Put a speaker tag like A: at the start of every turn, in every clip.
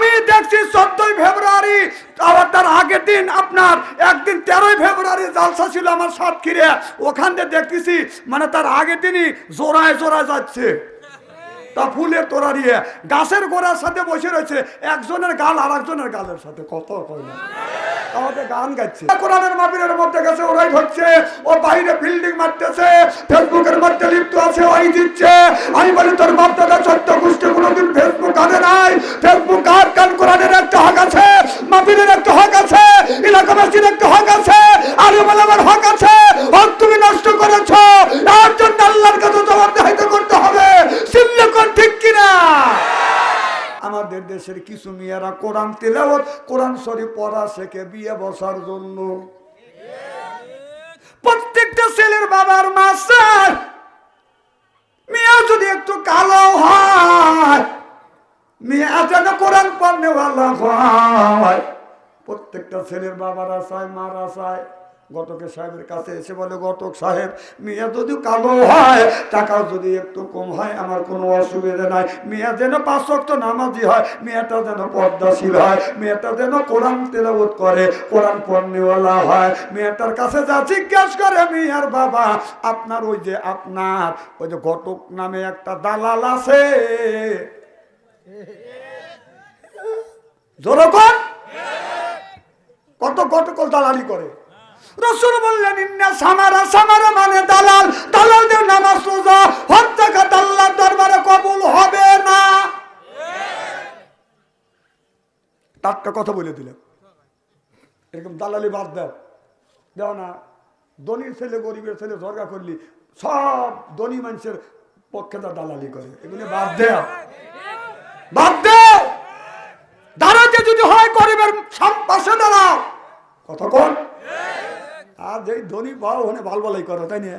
A: আমি দেখছি চোদ্দই ফেব্রুয়ারি, আবার তার আগের দিন আপনার একদিন তেরোই ফেব্রুয়ারি জালসা ছিল আমার সাতক্ষীরে ওখান দিয়ে দেখতেছি মানে তার আগের দিনই জোড়ায় জোড়ায় যাচ্ছে। তা ফুলের তোরা দিয়ে গাছের গোড়ার সাথে বসে রয়েছে, একজনের গাল আর একজনের গালের সাথে, কত গান গাচ্ছে। কোরআনের মধ্যে গেছে, ওরাই হচ্ছে ও বাইরে বিল্ডিং মারতেছে ফেসবুকের মধ্যে লিপ্ত আছে ওই দিচ্ছে। আমি বলি, তোর কোরআন তেলাওয়াত কোরআন শরীফ পড়া শেখে বিয়ে বসার জন্য। প্রত্যেকটা ছেলের বাবার মাস্টার। মেয়ে যদি একটু কালো হয়, মেয়ে যেন কোরআন পড়নেওয়ালা হয়। প্রত্যেকটা ছেলের বাবারা চায় মারা চায় গটকের সাহেবের কাছে এসে বলে গটক সাহেব, মেয়ে যদি কালো হয়, টাকাও যদি একটু কম হয়, আমার কোনো অসুবিধা নাই। মেয়ে যেন পাঁচ ওয়াক্ত নামাজি হয়, মেয়েটা যেন পর্দাশীল হয়, মেয়েটা যেন কোরআন তেলাবত করে, কোরআন পড়নেওয়ালা হয়। মেয়েটার কাছে যা জিজ্ঞাসা করে, মেয়ের বাবা, আপনার ওই যে আপনার, ওই যে ঘটক নামে একটা দালাল আছে। জোরকন কত কটকল দালালি করে। রসুল বললেন, ইন্না সামারা সামারা মানে দালাল। দালালদের নামাজ রোজা হজ জাকাত আল্লাহর দরবারে কবুল হবে না। টাটকা কথা বলে দিলেন। এরকম দালালি বাদ দাও। দাও না, ধনীর ছেলে, গরিবের ছেলে ঝরগা করলি, সব ধনী মানুষের পক্ষে তার দালালি করে। এগুলো বাদ দেও। বাদ দেও। দাঁড়াতে যদি হয় গরিবের পাশে দাঁড়াও কতক্ষণ আর যেই ধনী পাও ওখানে ভালবালাই করো, তাই নিয়ে?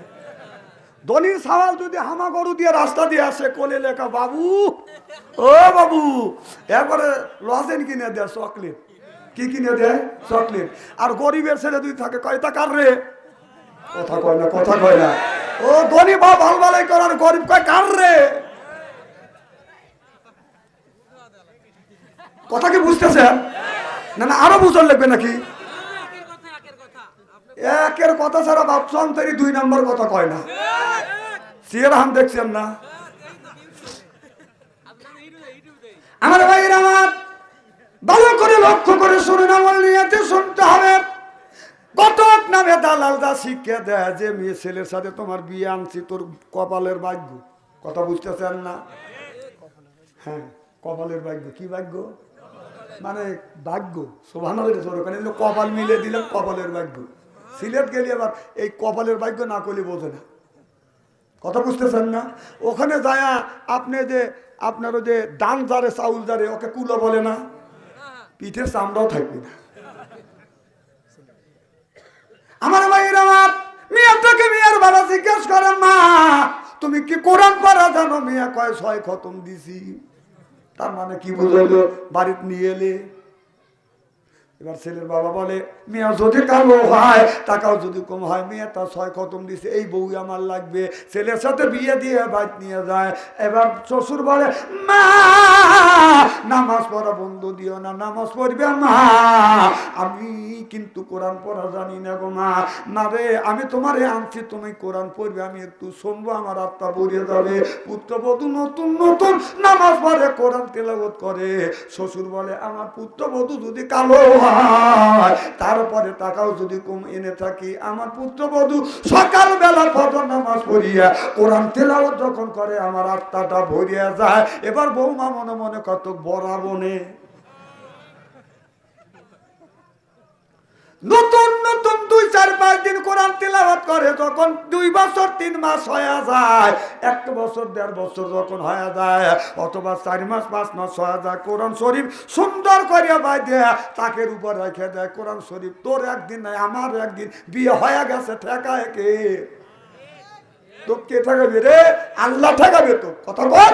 A: ধনীর সাওয়াল যদি হামা গরু দিয়ে রাস্তা দিয়ে আসে, কোলে লেখা, বাবু, ও বাবু এরপরে লজেন কিনে দেয় চকলেট। কি কিনে দেয় চকলেট। আর গরিবের ছেলে দুই থাকে কয়টা কার রে? কথা কয় না, কথা কয় না। ও ধনী বা ভালবালাই করার গরিব কয়, কার রে? কথা কি বুঝতেছেন না না, আরও বুঝন লাগবে নাকি? একের কথা ছাড়া ভাবছন তারি দুই নম্বর কথা কয় না। সিয়ার হাম দেখছেন না? আমার ভাইয়ের আমার, ভালো করে লক্ষ্য করে শুনে আমল নিয়েতে শুনতে হবে। কতক নামে দালাল দা শিক্ষা দেয়, যে মেয়ে ছেলের সাথে তোমার বিয়ে আনছি, তোর কপালের ভাগ্য। কথা বুঝতেছেন না? হ্যাঁ কপালের ভাগ্য। কি ভাগ্য? মানে ভাগ্য। শোভানো কপাল মিলে দিলাম কপালের ভাগ্য। সিলেট গেলে আবার এই কপালের ভাগ্য না করলে বোঝে না। কথা বুঝতেছেন না? ওখানে যায় আপনি যে আপনারও যে দান জারে চাউল জারে ওকে কুলো বলে না? পিঠের চামড়াও থাকবে না। আমার ভাইয়ের আমার মেয়েটাকে মেয়ের বাবা জিজ্ঞেস করে মা, তুমি কি কোরআন পড়া জানো? মেয়ে কয়, ছয় খতম দিছি। তার মানে কি বুঝাইলো? বাড়িতে নিয়ে এলে এবার ছেলের বাবা বলে, মেয়ে যদি কালো হয়, টাকাও যদি কম হয়, মেয়ে তার ছয় খতম দিছে, এই বউ আমার লাগবে। ছেলের সাথে বিয়ে দিয়ে বাইক নিয়ে যায়। এবার শ্বশুর বলে, মা, নামাজ পড়া বন্ধ দিও না, নামাজ পড়বে মা। আমি কিন্তু কোরআন পড়া জানি না গো মা। না রে, আমি তোমারে আনছি, তুমি কোরআন পড়বে, আমি একটু শুনব আমার আত্মা পড়িয়ে যাবে। পুত্রবধূ নতুন নতুন নামাজ পড়ে, কোরআন তেলাবত করে। শ্বশুর বলে, আমার পুত্রবধূ যদি কালো হয় তারপরে টাকাও যদি কম এনে থাকি, আমার পুত্রবধূ সকালবেলা ফজর নামাজ পড়িয়া কোরআন তেলাও যখন করে, আমার আত্মাটা ভরিয়া যায়। এবার বৌমা মনে মনে কত বড়া নতুন নতুন দুই, চার, পাঁচ দিন কোরআন তেলাওয়াত করে, যখন দুই বছর, তিন মাস হয়ে যায়, এক বছর, দেড় বছর যখন হয়ে যায়, অথবা চার মাস, পাঁচ মাস হয়ে যায়, কোরআন শরীফ সুন্দর করিয়া বাই দেয় তাকের উপর রেখে দেয়, কোরআন শরীফ তোর একদিন নাই, আমার একদিন, বিয়ে হয়ে গেছে, ঠেকায় কে? তো কে ঠেকাবে রে? আল্লাহ ঠেকাবে তো কথা বল।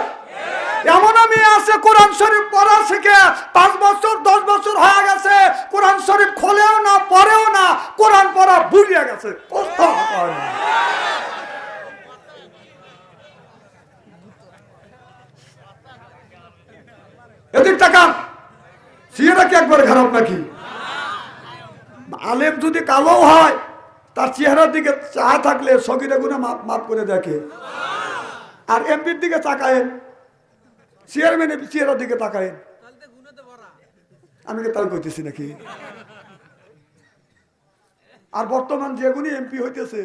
A: এমন আমি আছে, কোরআন শরীফ পড়া শিখে পাঁচ বছর, দশ বছর হয়ে গেছে, কোরআন শরীফ খোলেও না, পড়েও না, কোরআন পড়া ভুলিয়ে গেছে। এদিক কি খারাপ নাকি? যদি হয়, তার চেহারার দিকে চা থাকলে মাপ মাপ করে দেখে। আর এমপির দিকে তাকায়েন। চেয়ারম্যানের চেহারার দিকে তাকায় আমি তাই কইতেছি নাকি? আর বর্তমান যেগুনি এমপি হইতেছে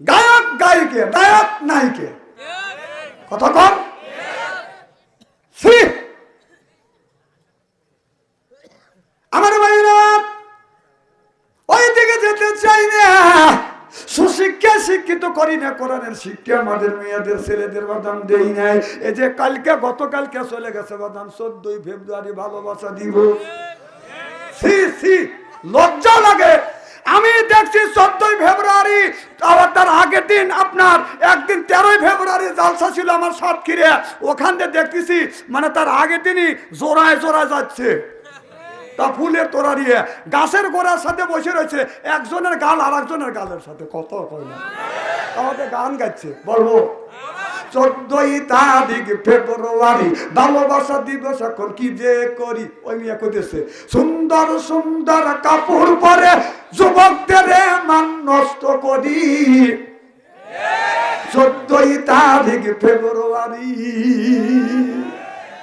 A: গায়ক গায়িকে নায়ক। নায়িকে কথা কম শিক্ষিত করি না কোরআনের শিক্ষা, আমাদের মেয়েদের, ছেলেদের বাদাম দেই নাই। এই যে কালকে, গতকালকে চলে গেছে বাদাম, চোদ্দই ফেব্রুয়ারি ভালোবাসা দিব লজ্জা লাগে। আমি দেখছি চোদ্দই ফেব্রুয়ারি, আবার তার আগের দিন আপনার, একদিন তেরোই ফেব্রুয়ারি জালসা ছিল আমার সাতক্ষীরে। ওখান থেকে দেখতেছি মানে তার আগের দিনই জোড়ায় জোড়ায় যাচ্ছে। তা ফুলের তোরা দিয়ে গাছের গোড়ার সাথে বসে রয়েছে একজনের গাল আর একজনের গালের সাথে, কত না? আমাকে গান গাচ্ছে বলব। চোদ্দই তারিখ ফেব্রুয়ারি, ভালোবাসা দিবস এখন কি যে করি? ওই মিয়া কইতেছে, সুন্দর সুন্দর কাপড় পরে যুবকদের মান নষ্ট করি। চোদ্দই তারিখ ফেব্রুয়ারি।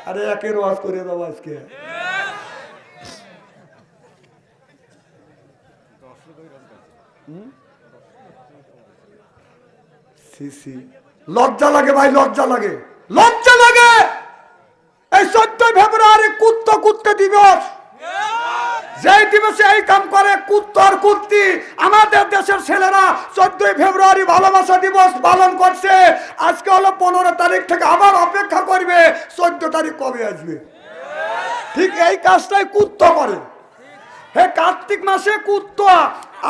A: আরে একের ওয়াজ করে দাও আজকে সি সি লজ্জা লাগে ভাই, লজ্জা লাগে। লজ্জা লাগে! এই চোদ্দই ফেব্রুয়ারি কুত্ত কুত্তে দিবস। যেই দিবসে এই কাম করে কুত্তর কুত্তি, আমাদের দেশের ছেলেরা চোদ্দই ফেব্রুয়ারি ভালোবাসা দিবস পালন করছে। আজকে হলো পনেরো তারিখ থেকে আবার অপেক্ষা করবে, চোদ্দ তারিখ কবে আসবে? ঠিক এই কাজটাই কুত্ত করে। হে কার্তিক মাসে কুত্ত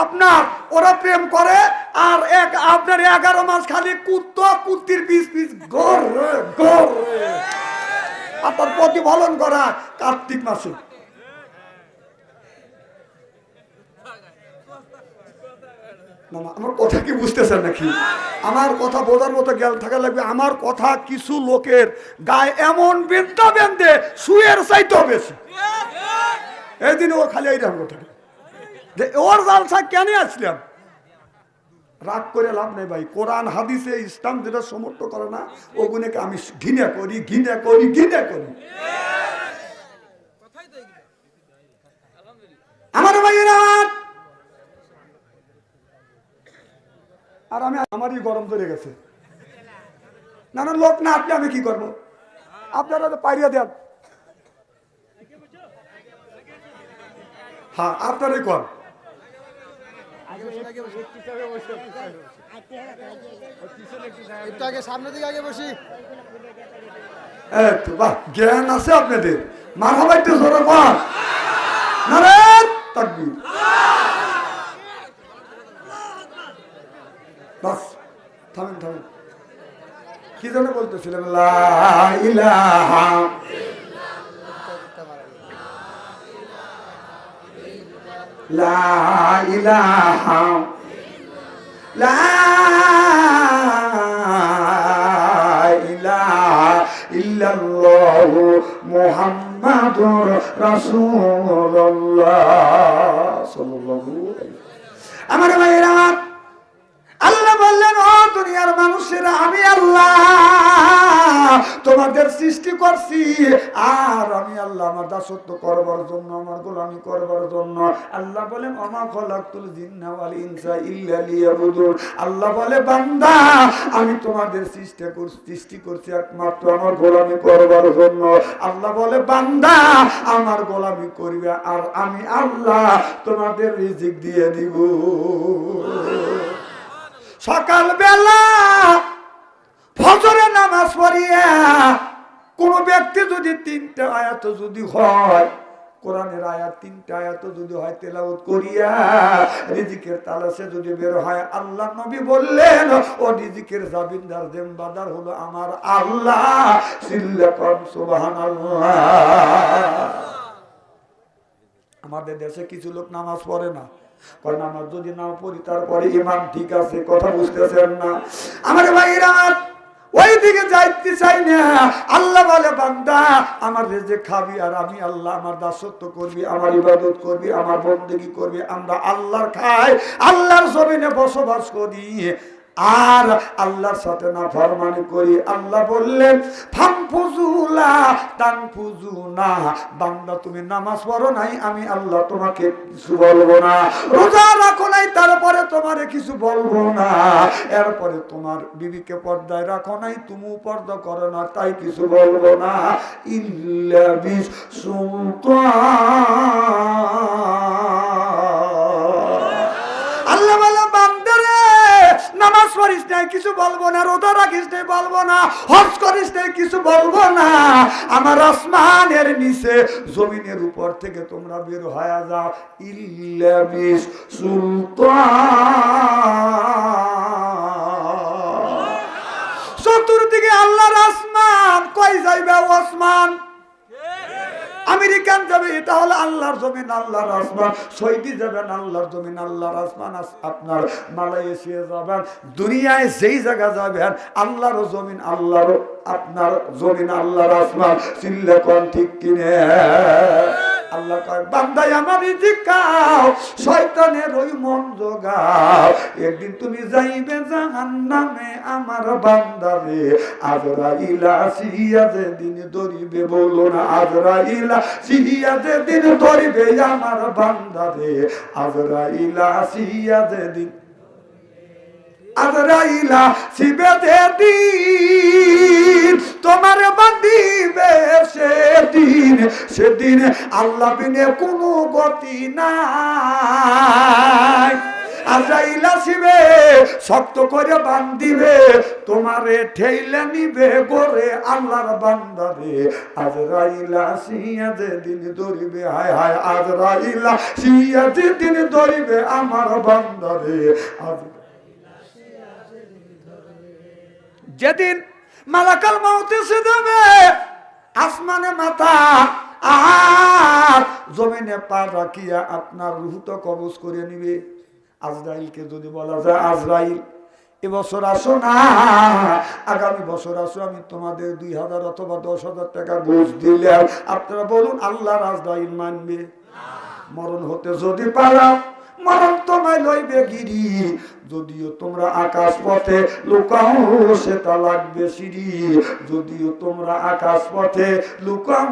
A: আপনার ওরা প্রেম করে আর এক আপনার এগারো মাস খালি কুত্ত কুত্তির পিস পিস গর রে, গর রে। প্রতিফলন করা কার্তিক মাসে। আমার কথা কি বুঝতেছেন নাকি? আমার কথা বোঝার মতো জ্ঞান থাকা লাগবে। আমার কথা কিছু লোকের গায়ে এমন বেন্দা বেন্দে শুয়ের চাইতেও বেশি। এই দিন ও খালি এইরকম কথা যে ওর জালসা কেন আসলাম? রাগ করে লাভ নেই ভাই। কোরআন, হাদিসে, ইসলাম যেটা সমর্থ করে না, ওগুলোকে আমি ঘৃণা করি ঘৃণা করি ঘৃণা করি। আমার ভাইয়েরা! আর আমি আমারই গরম ধরে গেছে। না লোক না আপনি আমি কি করব? আপনারা তো পাইরিয়া দেন। হ্যাঁ আপনারই কর
B: একটু আগে সামনের দিকে আগে বসি।
A: এই তো বাহ জ্ঞান আছে আপনাদের। একটু জোরে কর তাকবীর। বাস থামেন থামেন। কি যেন বলতেছিলাম লা লা ইলাহা লা ইলাহা ইল্লাল্লাহ মুহাম্মাদুর রাসূলুল্লাহ। সাল্লাল্লাহু আলাইহি আমার ভাইরা আল্লাহ বললেন, ও দুনিয়ার মানুষেরা, আমি আল্লাহ, তোমাদের সৃষ্টি করছি, আর আমি আল্লাহ আমার দাসত্ব করবার জন্য, আমার গোলামি করবার জন্য। আল্লাহ বলেন আমা খলাকুল আল্লাহ বলে, বান্দা, আমি তোমাদের সৃষ্টি সৃষ্টি করছি একমাত্র আমার গোলামি করবার জন্য। আল্লাহ বলে, বান্দা, আমার গোলামি করবে, আর আমি আল্লাহ তোমাদের রিজিক দিয়ে দিব। সকালবেলা ফজরে নামাজ পড়িয়া কোন ব্যক্তি যদি তিনটা আয়াত যদি হয়, কোরআনের আয়াত, তিনটা আয়াত যদি হয় তেলাওত করিয়া রিজিকের তালাশে যদি বের হয়, আল্লাহ নবী বললেন, ও রিজিকের জাবিনদার জেমবাদার হলো আমার আল্লাহ। আমাদের দেশে কিছু লোক নামাজ পড়ে না। নামাজ যদি পড়ি, তারপরে ইমাম ঠিক আছে, কথা বুঝতেছেন না। আমার ভাইরা ওই দিকে যাইতে চাই না। আল্লাহ বলে, বান্দা, আমার যে খাবি আর আমি আল্লাহ, আমার দাসত্ব করবি, আমার ইবাদত করবি, আমার বন্দেগি করবি, আমরা আল্লাহর খাই আল্লাহর জমিনে বসবাস করি। আর আল্লাহর সাথে না ফরমানি করি। আল্লাহ বললেন ফামফুজুলা তানফুজুনা বান্দা, তুমি নামাজ পড়ো নাই, আমি আল্লাহ তোমাকে কিছু বলব না। রোজা রাখো নাই, তারপরে তোমারে কিছু বলব না। এরপরে তোমার বিবিকে পর্দায় রাখো নাই তুমি পর্দা করো না, তাই কিছু বলব না। ইল্লা বিস আল্লাহ কিছু বলব না, রোজা রাখিস নাই বলব না, হজ করিস নাই কিছু বলব না। আমার আসমানের নিচে, জমিনের উপর থেকে তোমরা বের হয়ে যাও। সুলতান। চতুর্দিকে আল্লাহর আসমান, কই যাইবে ওসমান আমেরিকান যাবে এটা হলো আল্লাহর জমিন, আল্লাহর আসমান। সৌদি যাবেন, আল্লাহর জমিন, আল্লাহর আসমান আস- আপনার। মালয়েশিয়া যাবেন, দুনিয়ায় যেই জায়গা যাবেন, আল্লাহর জমিন, আল্লাহর আপনার জমিন, আল্লাহর আসমান। চিনলে কোন ঠিক কিনে? আল্লাহ কয় বান্দাই আমার জিকাও শয়তানের ওই মন জোগাও। একদিন তুমি যাইবে জাহান্নামে আমার বান্দারে। আজরাইলা সিয়া যে দিন ধরিবে, বলো না, আজরাইলা সিহিয়া যে দিন ধরিবে আমার বান্দারে। আজরাইলা সিয়া যে দিন আজরাইলা শিবে দিন। তোমার বান্দিবে সেদিন সেদিন আল্লাহ বিনে কোনো গতি নাই। আজাইলা শিবে শক্ত করে বান্দিবে, তোমারে ঠেইলে নিবে গোরে আল্লাহর বান্দারে। আজরাইলা সিয়া দিন ধরিবে, হায় হায়, আজরাইলা সিয়া দিন ধরিবে আমার বান্দারে। আজ যেদিন মালাকাল মাউতে সে দেবে, আসমানে মাথা আর জমিনে পা রাখিয়া আপনার রুহ কবজ করে নিবে। আজরাইলকে যদি বলা যায় আজরাইল এবছর আসো না, আগামী বছর আসো, আমি তোমাদের দুই হাজার অথবা দশ হাজার টাকা ঘুষ দিলে আপনারা বলুন আল্লাহ আজরাইল মানবে। মরণ হতে যদি পারাও মরণ তোমায় লইবে গিরি। যদিও তোমরা আকাশ পথে লুকাও, সেটা লাগবে সিঁড়ি। যদিও তোমরা আকাশ পথে লুকাও,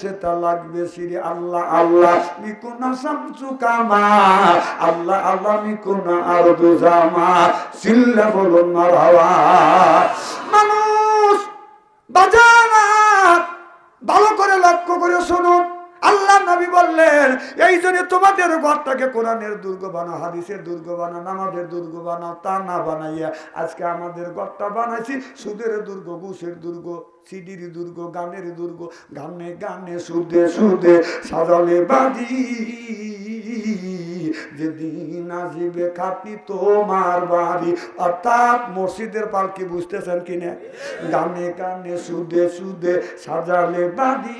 A: সেটা লাগবে সিঁড়ি। আল্লাহ আল্লাহ মিকুনা শামসু কামা। আল্লাহ আল্লাহ মিকুনা আর দুজামা সিল্লা বলুন মারহাবা মানুষ, বাজার, ভালো করে লক্ষ্য করে শুনুন আল্লাহ নবী বললেন, এই জন্য তোমাদের ঘরটাকে কোরআনের দুর্গ বানা হাদিসের দুর্গ বানা নামাজের দুর্গ বানাও, তা না বানাইয়া আজকে আমাদের ঘরটা বানাইছি। সুদের দুর্গ, ঘুষের দুর্গ, সিডির দুর্গ, গানের দুর্গ, গানে গানে সুদে সুদে সাজালে বাজি। যেদিন আসিবে খাতি তোমার বাড়ি, অর্থাৎ মসজিদের পালকি বুঝতেছেন গানে সুদে সুদে সাজালে বাড়ি।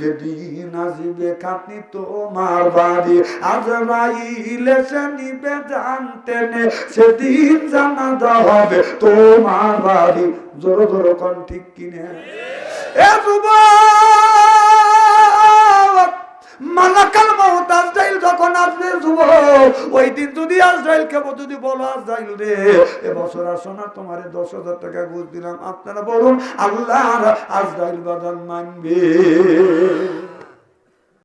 A: যেদিন আসিবে খাতি তোমার বাড়ি, আজ রাইলে সে নিবে সেদিন হবে তোমার বাড়ি। জোর জোর কন ঠিক কিনে এ যুবক! মালাকাল মৌত আজরাইল যখন আসবে যুবক, ওই দিন যদি আজরাইল কেবল যদি বলো আজরাইল রে এবছর আসো না তোমার দশ হাজার টাকা ঘুষ দিলাম। আপনারা বলুন, আল্লাহ আজরাইল বাদান মানবে।